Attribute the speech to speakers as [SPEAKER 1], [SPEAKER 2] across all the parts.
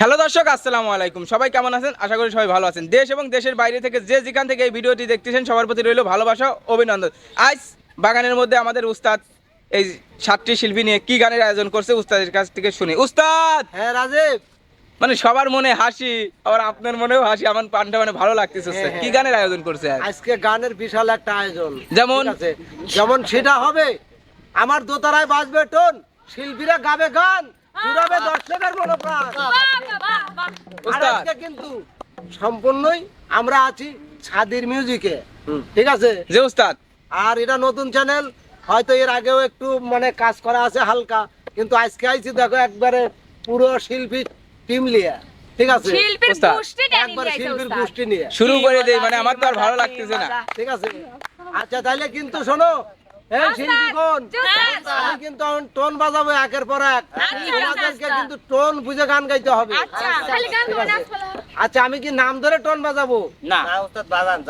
[SPEAKER 1] Hello দর্শক আসসালামু আলাইকুম। সবাই কেমন আছেন? আশা করি সবাই ভালো আছেন। দেশ এবং দেশের বাইরে থেকে যে যেখান থেকে এই ভিডিওটি দেখতেছেন সবার প্রতি রইল ভালোবাসা অভিনন্দন। আজ বাগানের মধ্যে আমাদের উস্তাদ এই সাতটি শিল্পী নিয়ে কি গানের আয়োজন করছে উস্তাদের কাছ থেকে শুনি। উস্তাদ!
[SPEAKER 2] হ্যাঁ রাজীব।
[SPEAKER 1] মানে সবার মনে হাসি আবার আপনার মনেও হাসি আমার পানটা মানে ভালো লাগতেছে
[SPEAKER 2] হ্যাঁ,
[SPEAKER 1] কি
[SPEAKER 2] হ্যাঁ।
[SPEAKER 1] গানের আয়োজন করছে
[SPEAKER 2] আজকে গানের বিশাল একটা আয়োজন।
[SPEAKER 1] যেমন?
[SPEAKER 2] যেমন সেটা হবে আমার দোতারায় বাজবে টোন শিল্পীরা গাবে গান। দর্শকের মনোপ্রাণ আজকে কিন্তু সম্পূর্ণই আমরা আছি ছাদির মিউজিকে ঠিক আছে?
[SPEAKER 1] যে উস্তাদ
[SPEAKER 2] আর এটা নতুন চ্যানেল হয়তো এর আগেও একটু মানে কাজ করা আছে হালকা কিন্তু আজকে আইছি দেখো একবারে পুরো শিল্পী টিম লিয়া ঠিক আছে?
[SPEAKER 3] শিল্পীর গোষ্ঠী
[SPEAKER 2] একবার শিল্পীর গোষ্ঠী নিয়ে।
[SPEAKER 1] শুরু করে দেই মানে আমার তো আর ভালো লাগতেছে না।
[SPEAKER 2] ঠিক আছে? আচ্ছা তাহলে কিন্তু শোনো কোন?
[SPEAKER 3] ওস্তাদ।
[SPEAKER 2] আমি কিন্তু টোন বাজাবো একের পর এক। তোমাদেরকে। কিন্তু টোন বুঝে গান গাইতে হবে।
[SPEAKER 3] আচ্ছা, খালি গান
[SPEAKER 2] ঠিক
[SPEAKER 3] গাবো,
[SPEAKER 2] আছে।
[SPEAKER 3] নাচ পালা।
[SPEAKER 2] আমি কি নাম ধরে টোন বাজাবো?
[SPEAKER 1] না।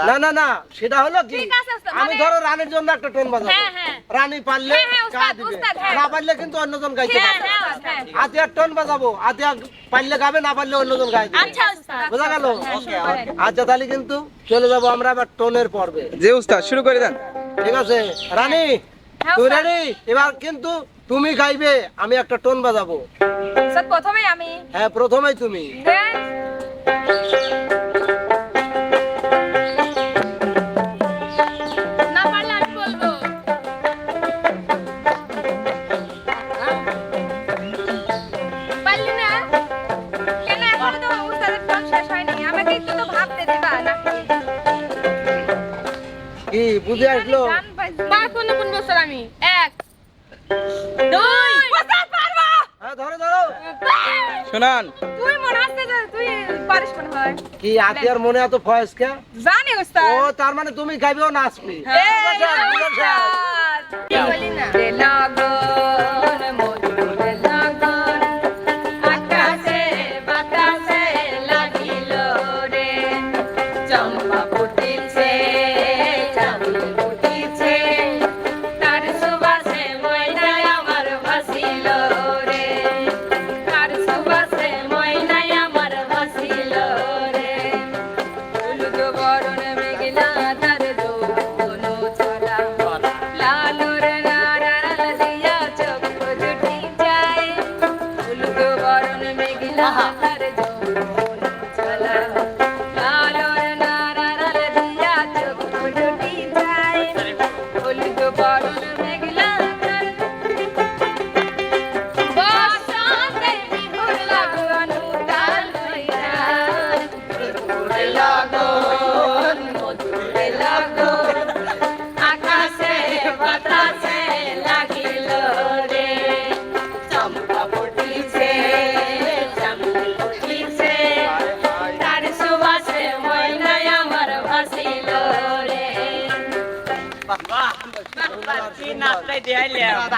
[SPEAKER 2] না না না সেটা হলো কি? আমি
[SPEAKER 3] মানে-
[SPEAKER 2] ধরো রানীর জন্য একটা টোন বাজাবো।
[SPEAKER 3] হ্যাঁ, হ্যাঁ।
[SPEAKER 2] রানী পারলে
[SPEAKER 3] হ্যাঁ, হ্যাঁ, হ্যাঁ।
[SPEAKER 2] না পারলে কিন্তু অন্যজন গাইতে
[SPEAKER 3] হ্যাঁ,
[SPEAKER 2] পারবে।
[SPEAKER 3] হ্যাঁ,
[SPEAKER 2] টোন বাজাবো। আতিয়া পারলে গাবে না পারলে অন্যজন গাই দিবে।
[SPEAKER 3] আচ্ছা,
[SPEAKER 2] বোঝা গেল?
[SPEAKER 3] হ্যাঁ,
[SPEAKER 2] আচ্ছা তাহলে কিন্তু চলে যাব আমরা আবার টোনের পর্বে।
[SPEAKER 1] যে উস্তাদ শুরু করে দেন।
[SPEAKER 2] ঠিক আছে? রানী
[SPEAKER 3] হ্যাঁ,
[SPEAKER 2] তুই রানী এবার কিন্তু তুমি গাইবে আমি একটা টোন বাজাবো।
[SPEAKER 3] প্রথমে প্রথমেই আমি।
[SPEAKER 2] হ্যাঁ প্রথমেই তুমি। কি বুঝে আসলো।
[SPEAKER 3] গান বাজবে। এক, দুই। ওস্তাদ, পারব!
[SPEAKER 2] হ্যাঁ ধরো ধরো।
[SPEAKER 1] শুনান।
[SPEAKER 3] তুই মনে আছে তুই পারিস মনে হয়।
[SPEAKER 2] কি আতিয়ার মনে এত ফয়েস কে?
[SPEAKER 3] জানি
[SPEAKER 2] ও
[SPEAKER 3] ওস্তাদ
[SPEAKER 2] তার মানে তুমি গাইবেও ও নাচবি।
[SPEAKER 3] এই,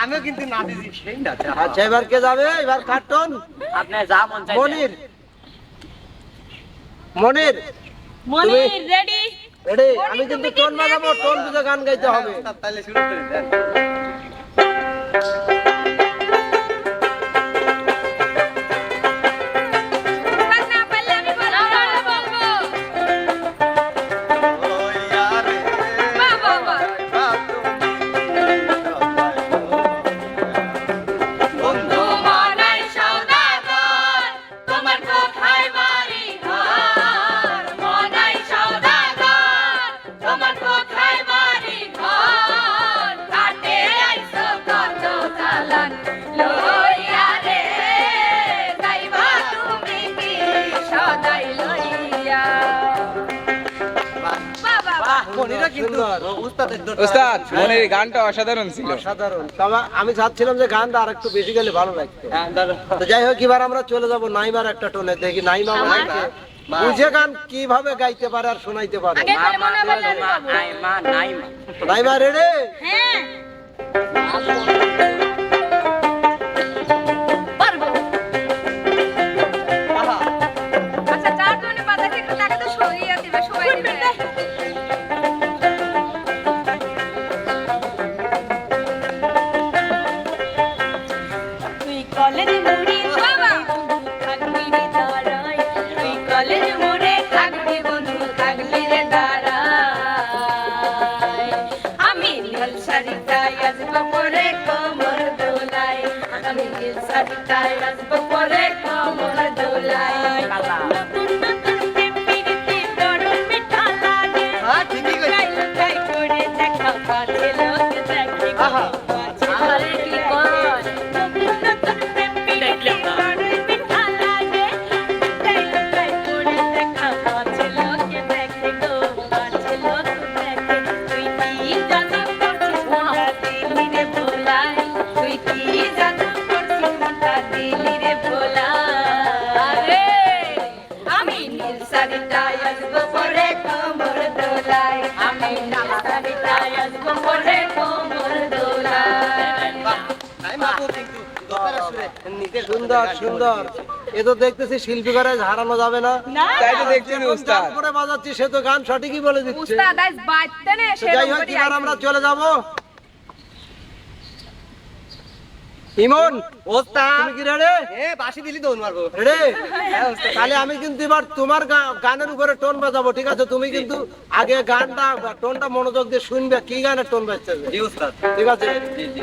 [SPEAKER 2] আমিও কিন্তু নাচেছি আচ্ছা এবার কে যাবে? এবার cartoon? Monir. Monir
[SPEAKER 3] Monir ready
[SPEAKER 2] ready আমি কিন্তু টোন বাজাবো টোন বুঝে গান গাইতে হবে।
[SPEAKER 3] না
[SPEAKER 1] উস্তাদ মনের গানটা অসাধারণ ছিল।
[SPEAKER 2] সাধারণ আমি চাচ্ছিলাম যে গানটা আর একটু বেশি গেলে ভালো লাগতো। তো যাই হোক এবার আমরা চলে যাব নাইমার একটা টোনে দেখি নাইমা বুঝে গান কীভাবে গাইতে পারে আর শোনাইতে পারে। নাইমা
[SPEAKER 3] হ্যাঁ। শাড়িটাই আসব পরে কোমর দোলাই আমি নীল শাড়িটাই আসব পরে
[SPEAKER 2] সুন্দর সুন্দর। এ তো দেখতেছি শিল্পী করে হারানো যাবে না।
[SPEAKER 1] তাই তো দেখছেন উস্তাদ।
[SPEAKER 2] করে বাজাচ্ছি সে তো গান সঠিকই বলে দিচ্ছে।
[SPEAKER 4] উস্তাদ আজ বাজতে নে
[SPEAKER 2] তো যাই হোক এবার আমরা চলে যাব। ইমন
[SPEAKER 5] ওস্তাদ
[SPEAKER 2] তুমি কি রেডি
[SPEAKER 5] এ বাসি দিলি দৌড় মারবো
[SPEAKER 2] রেডি তাহলে আমি কিন্তু এবার তোমার গানের উপরে টোন বাজাবো ঠিক আছে? তুমি কিন্তু আগে গানটা টোনটা মনোযোগ দিয়ে শুনবে কি গানের টোন বাজছে?
[SPEAKER 5] জি ওস্তাদ
[SPEAKER 2] ঠিক আছে?
[SPEAKER 5] জি জি।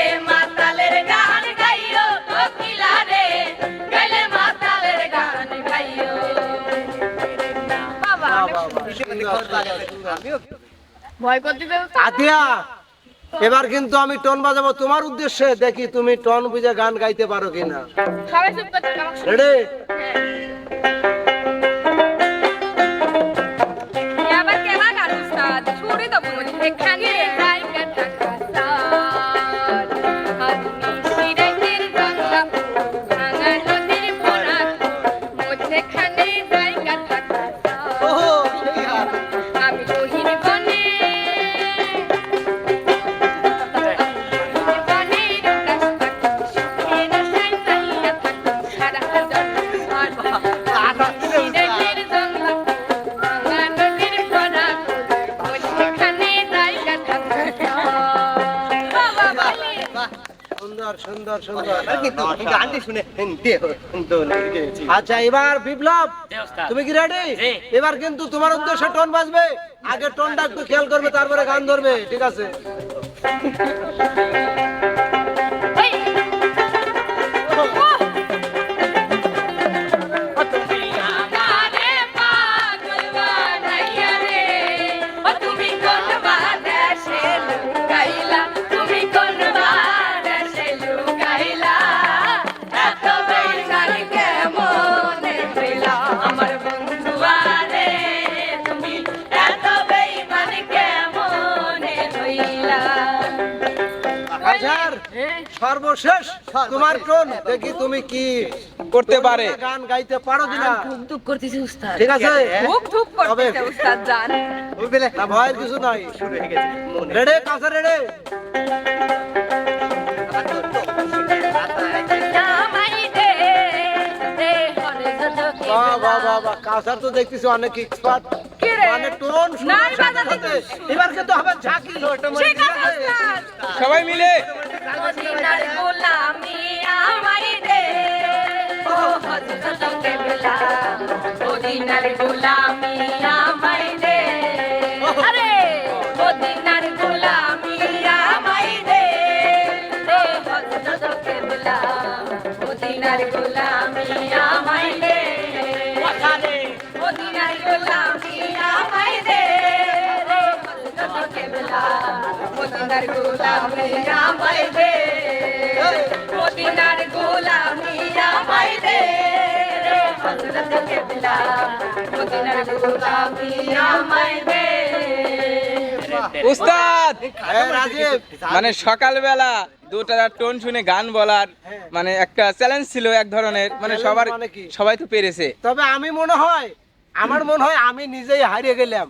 [SPEAKER 4] ভয় করতে
[SPEAKER 2] আতিয়া এবার কিন্তু আমি টন বাজাবো। তোমার উদ্দেশ্যে দেখি তুমি টন বুঝে গান গাইতে পারো কিনা। রেডি
[SPEAKER 4] বলি এখানে
[SPEAKER 2] সুন্দর সুন্দর সুন্দর।
[SPEAKER 5] কিন্তু গানটি শুনে
[SPEAKER 2] আচ্ছা এবার বিপ্লব তুমি কি রেডি এবার কিন্তু তোমার উদ্দেশ্যে টোন বাজবে। আগে টোনটা একটু খেয়াল করবে তারপরে গান ধরবে ঠিক আছে? আচ্ছার সর্বশেষ তোমার কোন দেখি তুমি কি
[SPEAKER 1] করতে পারে।
[SPEAKER 2] গান গাইতে পারো কিনা?
[SPEAKER 3] টুক করতেছি উস্তাদ।
[SPEAKER 2] ঠিক আছে?
[SPEAKER 4] খুব দুঃখ করতেছে উস্তাদ জান।
[SPEAKER 5] বুঝলে
[SPEAKER 2] না ভয়ের কিছু নাই।
[SPEAKER 5] শুরু হয়ে গেছে।
[SPEAKER 2] রেডে কাছে রেডি কিন্তু কাসার তো দেখতেছি অনেক এক্সপার্ট
[SPEAKER 1] সবাই মিলে।
[SPEAKER 3] গোলামি মদিনার গোলামি আমায় দে। মদিনার গোলামি আমায় দে। রে কেবলা মদিনার
[SPEAKER 6] গোলাপি আমায় দে।
[SPEAKER 1] উস্তাদ!
[SPEAKER 2] হ্যাঁ, রাজীব।
[SPEAKER 1] মানে সকালবেলা দুটা টোন শুনে গান বলার মানে একটা চ্যালেঞ্জ ছিল এক ধরনের মানে সবার
[SPEAKER 2] মানে
[SPEAKER 1] সবাই তো পেরেছে।
[SPEAKER 2] তবে আমি মনে হয় আমার মনে হয় আমি নিজেই হারিয়ে গেলাম।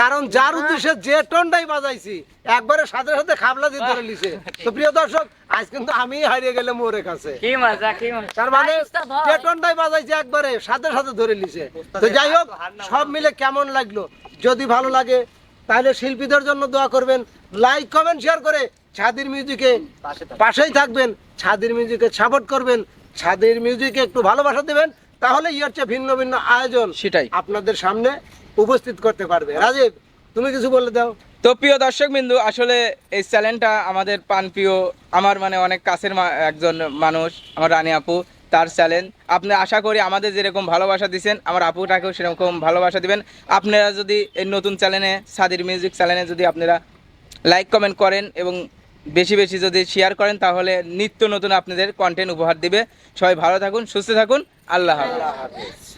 [SPEAKER 2] কারণ যার উদ্দেশ্যে যে টোনটাই বাজাইছি একবারে সাথে সাথে খাবলা দিয়ে ধরে লিছে তো প্রিয় দর্শক আজ কিন্তু আমি হারিয়ে গেলাম ওর কাছে।
[SPEAKER 7] কি মজা কি মজা।
[SPEAKER 2] তার মানে যে টোনটাই বাজাইছে একবারে সাথে সাথে ধরে লিছে তো যাই হোক সব মিলে কেমন লাগল? যদি ভালো লাগে তাহলে শিল্পীদের জন্য দোয়া করবেন। লাইক কমেন্ট শেয়ার করে ছাদির মিউজিকে পাশেই থাকবেন। ছাদির মিউজিকে সাপোর্ট করবেন। ছাদির মিউজিকে একটু ভালোবাসা দেবেন। তাহলে ইয়ার চেয়ে ভিন্ন ভিন্ন আয়োজন
[SPEAKER 1] সেটাই।
[SPEAKER 2] আপনাদের সামনে। উপস্থিত করতে পারবে। রাজীব, তুমি কিছু বলে দাও।
[SPEAKER 1] তো প্রিয় দর্শক বিন্দু, আসলে এই চ্যানেলটা আমাদের পানপ্রিয়, আমার মানে অনেক কাছের একজন মানুষ, আমার রানী আপু, তার চ্যানেল। আপনি আশা করি আমাদের যেরকম ভালোবাসা দিচ্ছেন আমার আপুটাকেও সেরকম ভালোবাসা দিবেন। আপনারা যদি এই নতুন চ্যানেলে, সাদির মিউজিক চ্যানেলে যদি আপনারা লাইক, কমেন্ট করেন এবং বেশি বেশি যদি শেয়ার করেন, তাহলে নিত্য নতুন আপনাদের কন্টেন্ট উপহার দিবে। সবাই ভালো থাকুন, সুস্থ থাকুন। আল্লাহ
[SPEAKER 2] হাফেজ।